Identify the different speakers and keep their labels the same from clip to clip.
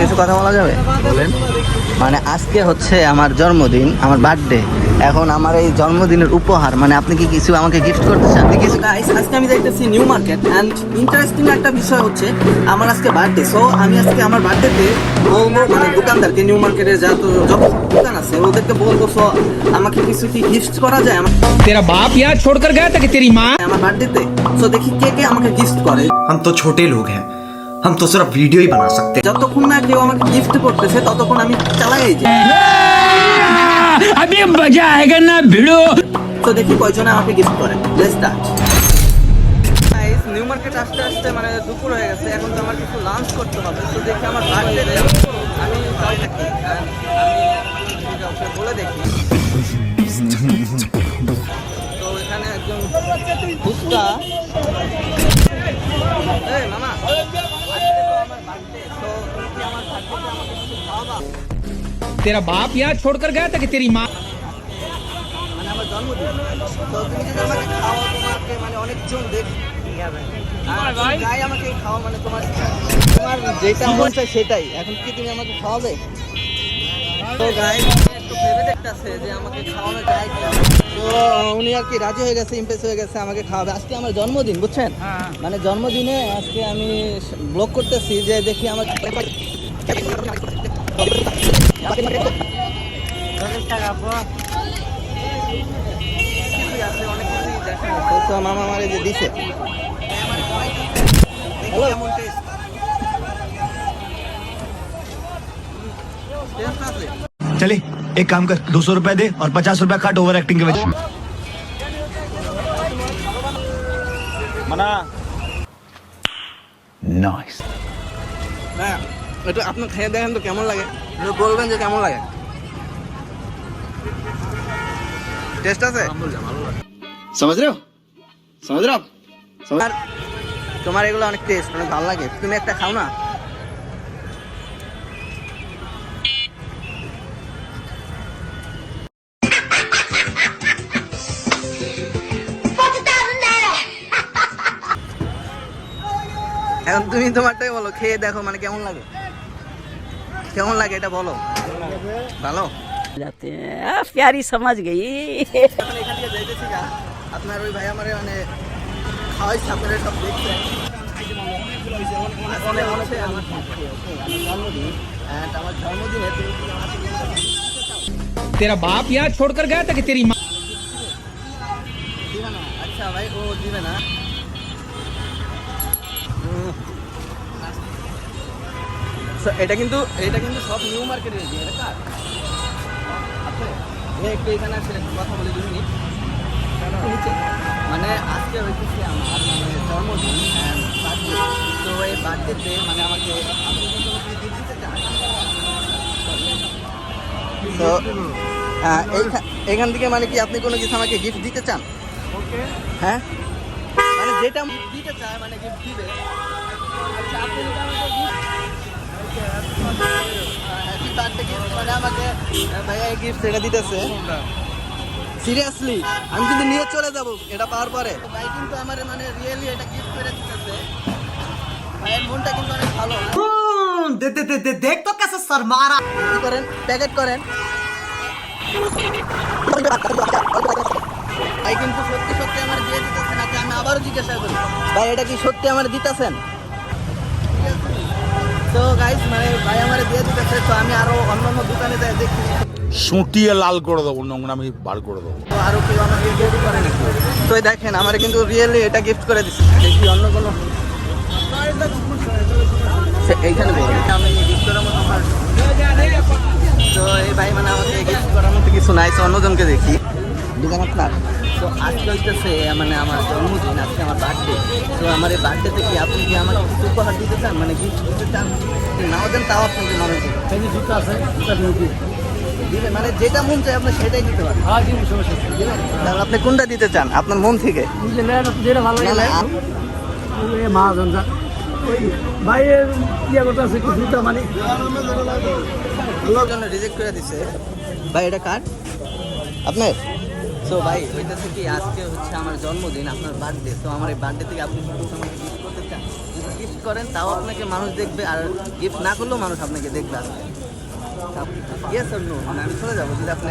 Speaker 1: কিছু কথা বলা যাবে?
Speaker 2: বলেন।
Speaker 1: মানে আজকে হচ্ছে আমার জন্মদিন আমার বার্থডে। এখন আমার এই জন্মদিনের উপহার মানে আপনি কি কিছু আমাকে গিফট করতে চান? কিছু
Speaker 3: গাইস আজকে আমি যাইতেছি নিউ মার্কেট অ্যান্ড ইন্টারেস্টিং একটা বিষয় হচ্ছে আমার আজকে বার্থডে। সো আমি আজকে আমার বার্থডেতে বলব মানে দোকানদারকে নিউ মার্কেটের যত যত দোকান আছে ওদেরকে বলব সো আমাকে কিছু কি গিফট করা যায়? আমার
Speaker 4: তেরা বাপ ইয়ার ছোড় কর গয়া তেরি মা
Speaker 3: আমার বার্থডেতে। সো দেখি কে কে আমাকে গিফট করে।
Speaker 5: হাম তো ছোটে লোক হ্যাঁ हम तो सिर्फ वीडियो ही बना सकते हैं
Speaker 3: যতক্ষণ না কেউ আমাকে গিফট করতেছে ততক্ষণ আমি চালাই যাই
Speaker 4: अभी मजा आएगा ना भिड़ो
Speaker 3: তো দেখি কয়জনে আমাকে গিফট করে let's start guys new market আসতে আসতে মানে দুপুর হয়ে গেছে এখন তো আমার কিছু লাঞ্চ করতে হবে তো দেখি আমার বার্থডে আমি তাও দেখি and আমি কাউকে বলে দেখি তো এখানে একজন ফুচকা
Speaker 4: तेरा बाप यहाँ छोड़कर गया था कि तेरी माँ
Speaker 3: মানে আমার জন্মদিন তো তুমি যদি আমাকে খাওয়াও তোমাকে মানে অনেকজন দেখ গাই আমাকে খাওয়া মানে তোমার তোমার যেটা মন চায় সেটাই এখন কি তুমি আমাকে খাওয়াবে তো গাই একটু ভেবে দেখতেছে যে আমাকে খাওয়ানো যায় কিনা। তো উনি আর কি রাজি হয়ে গেছে ইমপ্রেস হয়ে গেছে আমাকে খাওয়াবে আজকে আমার জন্মদিন বুঝছেন মানে জন্মদিনে আজকে আমি ব্লগ করতেছি যে দেখি আমার তো মামা আমারে যে দিছে হ্যালো কেমন টেস্ট টেস্ট আছে
Speaker 6: चले एक काम कर दो सौ रुपए दे और पचास रुपए काट ओवर एक्टिंग के वजह
Speaker 3: এটা খেয়ে দেখেন তো কেমন লাগে। বলবেন যে কেমন লাগে? টেস্ট আছে?
Speaker 6: সমাজ সমাজ
Speaker 3: তোমার তোমার এগুলো অনেক টেস্ট অনেক ভালো লাগে। তুমি একটা খাও না? এখন তুমি তোমারটাই বলো খেয়ে দেখো মানে কেমন লাগে। কেমন লাগে এটা বলো ভালো
Speaker 7: जाते हैं आ, प्यारी समझ गई
Speaker 3: এখন এখান থেকে যাইতেছি গা আপনার ওই ভাই আমারে মানে খাওয়াইছে আপনারা সব দেখছেন আসলে হচ্ছে আমার birthday, okay? আমার জন্মদিন and আমার জন্মদিনে তুমি কি আমাকে কিছু দিতে চাও?
Speaker 4: तेरा बाप यहाँ छोड़कर गया था कि तेरी माँ
Speaker 3: দিবে না আচ্ছা ভাই ও এটা কিন্তু এটা কিন্তু সব নিউ মার্কেটের এরিয়া এটা কার? আছে এ একটু এখানে আসলে একটু কথা বলে দুই মিনিট মানে আজকে হইতেছে আমার মানে জন্মদিন তো এই বার্থডেতে মানে আমাকে আপনি কিন্তু দিতে চান? তো এখান থেকে মানে কি আপনি কোনো কিছু আমাকে গিফট দিতে চান? ওকে। হ্যাঁ? মানে যেটা দিতে চায় মানে গিফট দিবে। আচ্ছা আপনি সিরিয়াসলি আমি কিন্তু নিয়ে চলে যাব এটা পাওয়ার পরে। ভাই কিন্তু আমার মানে রিয়েলি এটা গিফট করে দিতেছে। ভাইয়ের মনটা কিন্তু অনেক ভালো।
Speaker 5: কেসে
Speaker 3: শর্মারা করেন? প্যাকেট করেন। ভাই কিন্তু সত্যি সত্যি আমার দিয়ে দিতেছে নাকি আমি আবারও জিজ্ঞাসা করি। ভাই এটা কি সত্যি আমার দিতেছেন? তো গাইস মানে ভাই আমার দিয়ে দিতেছে তো আমি আরও অন্য অন্য দোকানে যাই দেখি।
Speaker 8: সুটিয়ে লাল করে দেবো নোংরামি বার করে দেবো।
Speaker 3: তো আরও কেউ আমাকে গিফট করে নাকি? তো দেখেন আমার কিন্তু রিয়েলি এটা গিফট করে দিচ্ছে দেখি অন্য কোনো এইখানে। আমি গিফট করার মতো তো এই ভাই মানে আমাকে গিফট করার মতো কিছু নাই অন্যজনকে দেখি। দোকান আপনার? তো আজকে হইতেছে মানে আমার জন্মদিন আজকে আমার বার্থডে তো আমার এই বার্থডেতে কি আপনি কি আমাকে কিছু উপহার দিতে চান? মানে গিফট দিতে চান? নাও দেন তাও আপনাকে মনে দিন জুতো আছে দিবেন? মানে যেটা মন চায় আপনি সেটাই দিতে পারেন। দিবেন? তাহলে আপনি কোনটা দিতে চান? আপনার মন থেকে?
Speaker 9: যেটা ভালো লাগে মহাজন ভাইয়ের ইয়ে করতে আছে মানে
Speaker 3: রিজেক্ট করে দিছে। ভাই এটা কার? আপনার? সো ভাই কি আজকে হচ্ছে আমার জন্মদিন আপনার বার্থডে তো আমার এই বার্থডে থেকে আপনি গিফট করেন তাও আপনাকে মানুষ দেখবে আর গিফট না করলেও মানুষ আপনাকে দেখবে মানে আপনি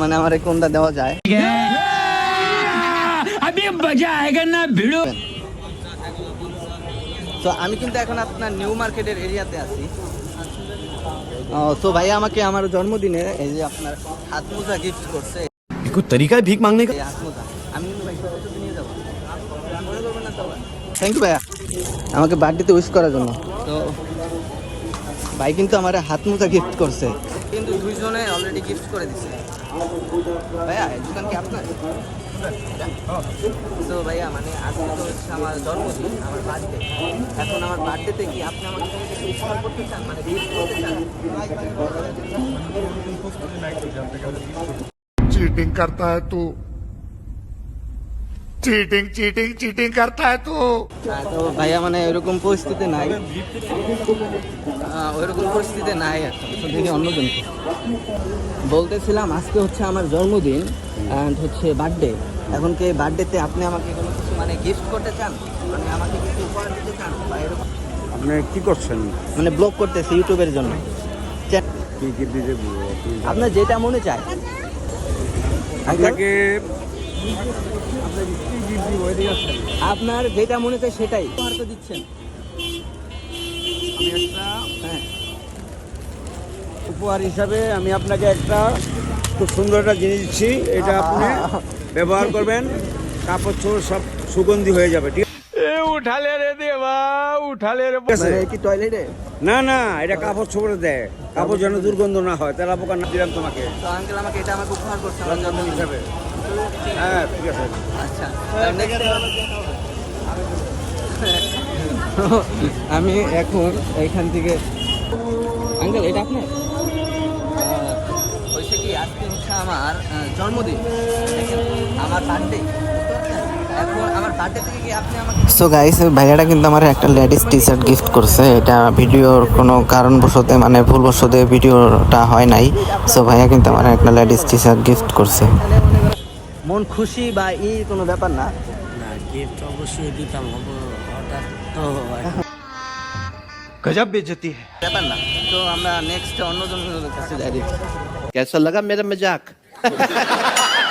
Speaker 3: মানে আমার কোনটা দেওয়া যায়? তো আমি কিন্তু এখন আপনার নিউ মার্কেটের এরিয়াতে আছি। আচ্ছা। তো ভাই আমাকে আমার জন্মদিনে এই যে আপনার হাত মোজা গিফট করছে।
Speaker 6: ये कोई तरीका है भीख मांगने का
Speaker 3: এই হাত মোজা আমি কিন্তু ভাই সবার সাথে নিয়ে যাবো মনে করবেন না তো থ্যাংক ইউ ভাইয়া আমাকে বার্থডেতে উইশ করার জন্য তো ভাই কিন্তু আমার হাত মোজা গিফট করছে কিন্তু দুইজনে অলরেডি গিফট করে দিছে ভাইয়া এই দোকান কি আপনার তো ভাইয়া মানে আজকে তো হচ্ছে আমার জন্মদিন আমার বার্থডে এখন আমার বার্থডেতে কি আপনি আমাকে কোনো কিছু উপহার করতে চান মানে গিফট করতে চান
Speaker 10: चीटिंग करता है तू चीटिंग चीटिंग चीटिंग करता है तू
Speaker 3: হ্যাঁ, তো ভাইয়া মানে ওইরকম পরিস্থিতি নাই আহ, ওইরকম পরিস্থিতি নাই এখন তো দেখি অন্যজন বলতেছিলাম আজকে হচ্ছে আমার জন্মদিন অ্যান্ড হচ্ছে বার্থডে এখন কি বার্থডেতে আপনি আমাকে কোনো কিছু মানে গিফট করতে চান মানে আমাকে কিছু উপহার দিতে চান বা এরকম
Speaker 11: আপনি কি করছেন
Speaker 3: মানে ব্লগ করতেছি ইউটিউবের জন্য চা-
Speaker 11: কি কি দিতে
Speaker 3: আপনার যেটা মনে চায়
Speaker 11: আপনাকে
Speaker 3: আপনার যেটা মনে চায় সেটাই। উপহার তো দিচ্ছেন।
Speaker 11: আমি একটা
Speaker 3: হ্যাঁ।
Speaker 11: উপহার হিসাবে আমি আপনাকে একটা খুব সুন্দর একটা জিনিস দিচ্ছি। এটা আপনি ব্যবহার করবেন। কাপড় চোর সব সুগন্ধি হয়ে যাবে ঠিক
Speaker 4: উঠালে রে দেবা উঠালে
Speaker 11: রে
Speaker 3: মানে কি টয়লেটে
Speaker 11: না না এটা কাপড় ছড়ে দেয়। কাপড় যেন দুর্গন্ধ না হয় তেলা পোকা না দিলাম তোমাকে।
Speaker 3: তো আঙ্কেল আমাকে এটা আমাকে উপহার করছে রঞ্জন
Speaker 11: হিসাবে। হ্যাঁ ঠিক আছে।
Speaker 3: আচ্ছা। হ্যাঁ, আমি এখন এইখান থেকে আঙ্কেল এটা আপনার? আমার জন্মদিন? আমার বার্থডে
Speaker 9: সো গাইস ভাইয়াটা কিন্তু আমার একটা লেডিস টি শার্ট গিফট করছে এটা ভিডিওর কোনো কারণবশত মানে ভুলবশত ভিডিওটা হয় নাই সো ভাইয়া কিন্তু আমার একটা লেডিস টি শার্ট গিফট করছে
Speaker 3: মন খুশি বা ই কোনো ব্যাপার না
Speaker 6: गजब बेइज्जती है
Speaker 3: ব্যাপার না তো আমরা নেক্সট অন্যজনের কাছে যাই দেখি
Speaker 6: कैसा लगा मेरा मजाक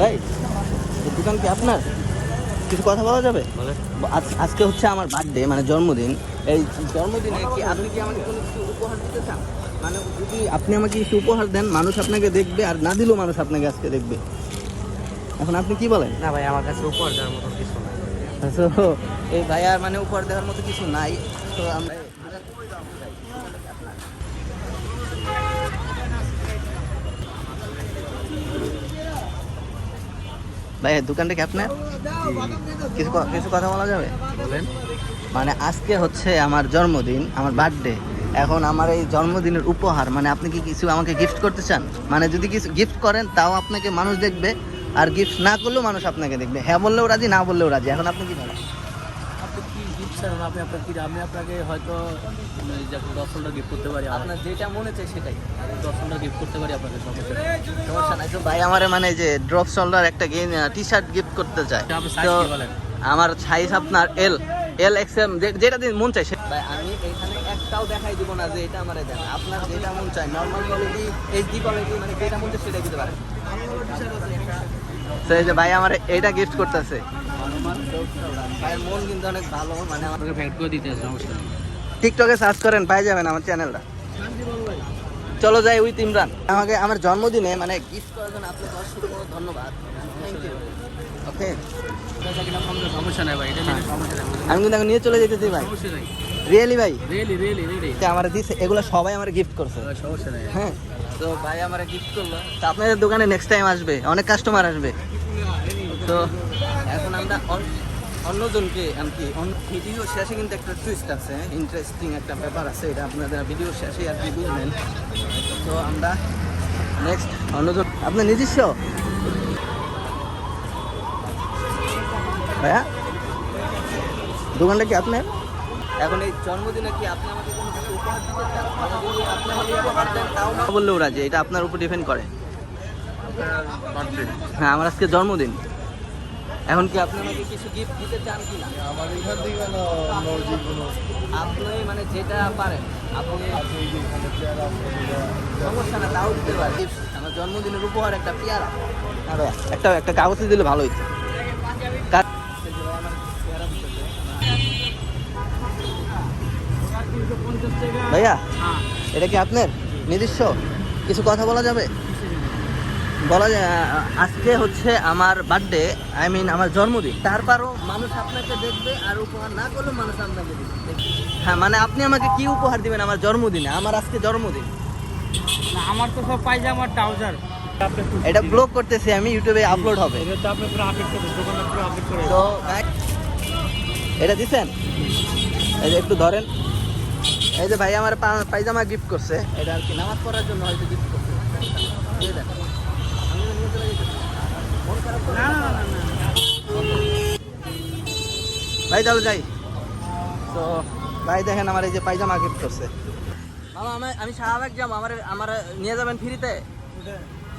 Speaker 3: ভাই দোকান কি আপনার? কিছু কথা বলা যাবে? আজকে হচ্ছে আমার বার্থডে মানে জন্মদিন। এই জন্মদিনে কি আপনি কি আমাকে কোনো কিছু উপহার দিতে চান? মানে যদি আপনি আমাকে কিছু উপহার দেন মানুষ আপনাকে দেখবে আর না দিলেও মানুষ আপনাকে আজকে দেখবে। এখন আপনি কি বলেন?
Speaker 9: না ভাই আমার কাছে উপহার দেওয়ার মতো কিছু নাই।
Speaker 3: তো এই ভাইয়ার মানে উপহার দেওয়ার মতো কিছু নাই। তো আমরা ভাইয়া দোকানটা কি আপনার? কিছু কিছু কথা বলা যাবে? বলেন। মানে আজকে হচ্ছে আমার জন্মদিন আমার বার্থডে এখন আমার এই জন্মদিনের উপহার মানে আপনি কি কিছু আমাকে গিফট করতে চান? মানে যদি কিছু গিফট করেন তাও আপনাকে মানুষ দেখবে আর গিফট না করলেও মানুষ আপনাকে দেখবে। হ্যাঁ বললেও রাজি না বললেও রাজি। এখন আপনি কি বলেন?
Speaker 9: চান আপনি আপনার কি আমি আপনাকে হয়তো দর্শনটা গিফট করতে পারি
Speaker 3: আপনার যেটা মনে চাই সেটাই।
Speaker 9: দর্শনটা গিফট করতে পারি আপনাকে সমস্যা
Speaker 3: সমস্যা নাই। ভাই আমার মানে যে ড্রপ শোল্ডার একটা টি শার্ট গিফট করতে তো আমার সাইজ আপনার এল এল এক্সএম যেটা দিন মন চাই ভাই আমি এখানে একটাও দেখাই দিব না যে এটা আমার দেন। আপনার যেটা মন চাই নর্মাল কোয়ালিটি এইচডি কোয়ালিটি মানে যেটা মন চাই সেটা দিতে পারেন। এই যে ভাই আমার এটা গিফট করতেছে। মন কিন্তু অনেক ভালো মানে আমার
Speaker 9: আপনাকে করে দিতে সমস্যা
Speaker 3: টিকটকে সার্চ করেন পাই যাবেন আমার চ্যানেলটা চলো যাই উইথ ইমরান। আমাকে আমার জন্মদিনে মানে গিফট করার জন্য আপনাকে অসংখ্য ধন্যবাদ। থ্যাংক ইউ ওকে
Speaker 9: সমস্যা নেই ভাই নেই।
Speaker 3: আমি কিন্তু এখন নিয়ে চলে যেতেছি ভাই। রিয়েলি ভাই?
Speaker 9: রিয়েলি রিয়েলি রিয়েলি
Speaker 3: আমার দিচ্ছে এগুলো সবাই আমার গিফট করছে।
Speaker 9: সমস্যা নেই।
Speaker 3: হ্যাঁ। তো ভাই আমার গিফট করল। তো আপনাদের দোকানে নেক্সট টাইম আসবে, অনেক কাস্টমার আসবে। তো এখন আমরা অন- অন্যজনকে এমনকি ভিডিও শেষে কিন্তু একটা টুইস্ট আছে ইন্টারেস্টিং একটা ব্যাপার আছে, এটা আপনাদের ভিডিও শেষে আর কি বুঝবেন। তো আমরা নেক্সট অন্যজন আপনার নিজস্ব? ভাইয়া, দোকানটা কি আপনার? এখন এই জন্মদিনে কি আপনি আমাকে কোনো না বললেও রাজি এটা আপনার উপর ডিপেন্ড করে। হ্যাঁ আমার আজকে জন্মদিন।
Speaker 9: এখন কি আপনি আমাকে কিছু গিফট দিতে চান কি না?
Speaker 10: আমার এখান থেকে না অন্য যে কোনো
Speaker 9: আপনি মানে যেটা পারেন আপনি সমস্যা না তাও দিতে পারেন। আমার জন্মদিনের উপহার একটা পেয়ারা।
Speaker 3: একটা একটা কাগজে দিলে ভালো হইতো কার- ভাইয়া এটা কি আপনার? নিজস্ব? কিছু কথা বলা যাবে? বলা যায় আজকে হচ্ছে আমার বার্থডে আই মিন আমার জন্মদিন। তারপরও মানুষ আপনাকে দেখবে আর উপহার না করলেও মানুষ আপনাকে দেখবে হ্যাঁ মানে আপনি আমাকে কি উপহার দিবেন আমার জন্মদিনে? আমার আজকে জন্মদিন।
Speaker 12: আমার তো সব পায়জামা ট্রাউজার।
Speaker 3: এটা ব্লগ করতেছি আমি ইউটিউবে আপলোড হবে।
Speaker 12: এটা তো
Speaker 3: এটা যে একটু ধরেন। এই যে ভাই আমার পায়জামা গিফট করছে। এটা আর কি নামাজ পড়ার জন্য হয়তো গিফট করছে। চলে। ভাই তাহলে যাই। তো ভাই দেখেন আমার এই যে পায়জামা গিফট করছে। মামা আমি আমি শাহবাগ যাব আমার আমার নিয়ে যাবেন ফ্রিতে?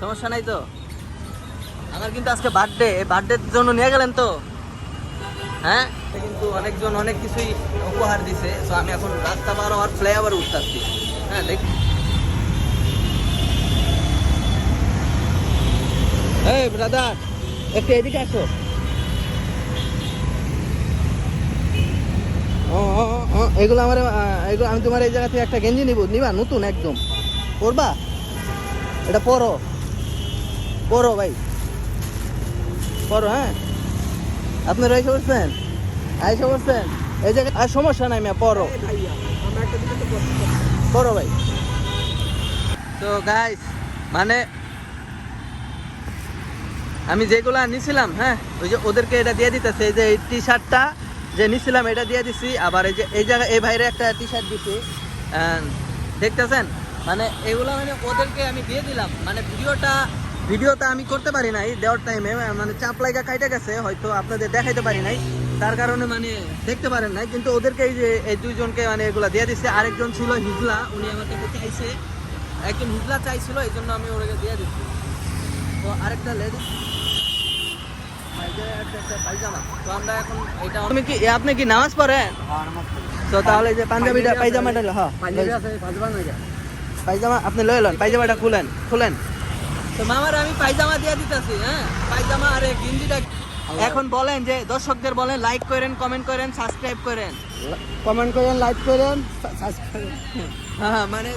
Speaker 3: সমস্যা নাই তো? আমার কিন্তু আজকে বার্থডে এই বার্থডের জন্য নিয়ে গেলেন তো? হ্যাঁ? কিন্তু অনেকজন অনেক কিছুই উপহার দিছে তো আমি এখন রাস্তা পার হওয়ার ফ্লাইওভার উঠতেছি। হ্যাঁ দেখ। এই ব্রাদার একটু এদিকে আসো। এগুলো আমার এগুলো আমি তোমার এই জায়গা থেকে একটা গেঞ্জি নিব নিবা নতুন একদম। পরবা? এটা পরো। পরো ভাই। পরো হ্যাঁ? আপনারা এসে বসছেন এসে বসছেন এই জায়গায় আর সমস্যা নাই মেয়ে, পড়ো। পড়ো ভাই। তো গাইস মানে আমি যেগুলো নিছিলাম হ্যাঁ ওই যে ওদেরকে এটা দিয়ে দিতেছে, এই যে এই টি শার্টটা যে নিছিলাম, এটা দিয়ে দিছি, আবার এই যে এই জায়গায় এই ভাইরে একটা টি শার্ট দিছি দেখতেছেন মানে এগুলো মানে ওদেরকে আমি দিয়ে দিলাম। মানে ভিডিওটা ভিডিওটা আমি করতে পারি নাই দেওয়ার টাইমে মানে চাপ লাগা কাইটা গেছে হয়তো আপনাদের দেখাইতে পারি নাই। তার কারণে মানে দেখতে পারেন নাই কিন্তু ওদেরকে এই যে এই দুইজনকে মানে এগুলা দিয়ে দিচ্ছে আরেকজন ছিল হিজলা উনি আমার থেকে চাইছে। একজন হিজলা চাইছিল এই জন্য আমি ওদেরকে দিয়ে দিচ্ছি তো আরেকটা লেডিস আপনি কি নামাজ পড়েন? তো তাহলে যে পাঞ্জাবিটা পায়জামাটা হ্যাঁ পায়জামা আপনি লয়ে লন পায়জামাটা খুলেন খুলেন। তো মামার আমি পায়জামা দিয়ে দিতেছি হ্যাঁ? পায়জামা আরে গেঞ্জিটা এখন বলেন যে দর্শকদের বলেন লাইক করেন কমেন্ট করেন সাবস্ক্রাইব করেন।
Speaker 12: কমেন্ট করেন লাইক করেন।
Speaker 3: হ্যাঁ মানে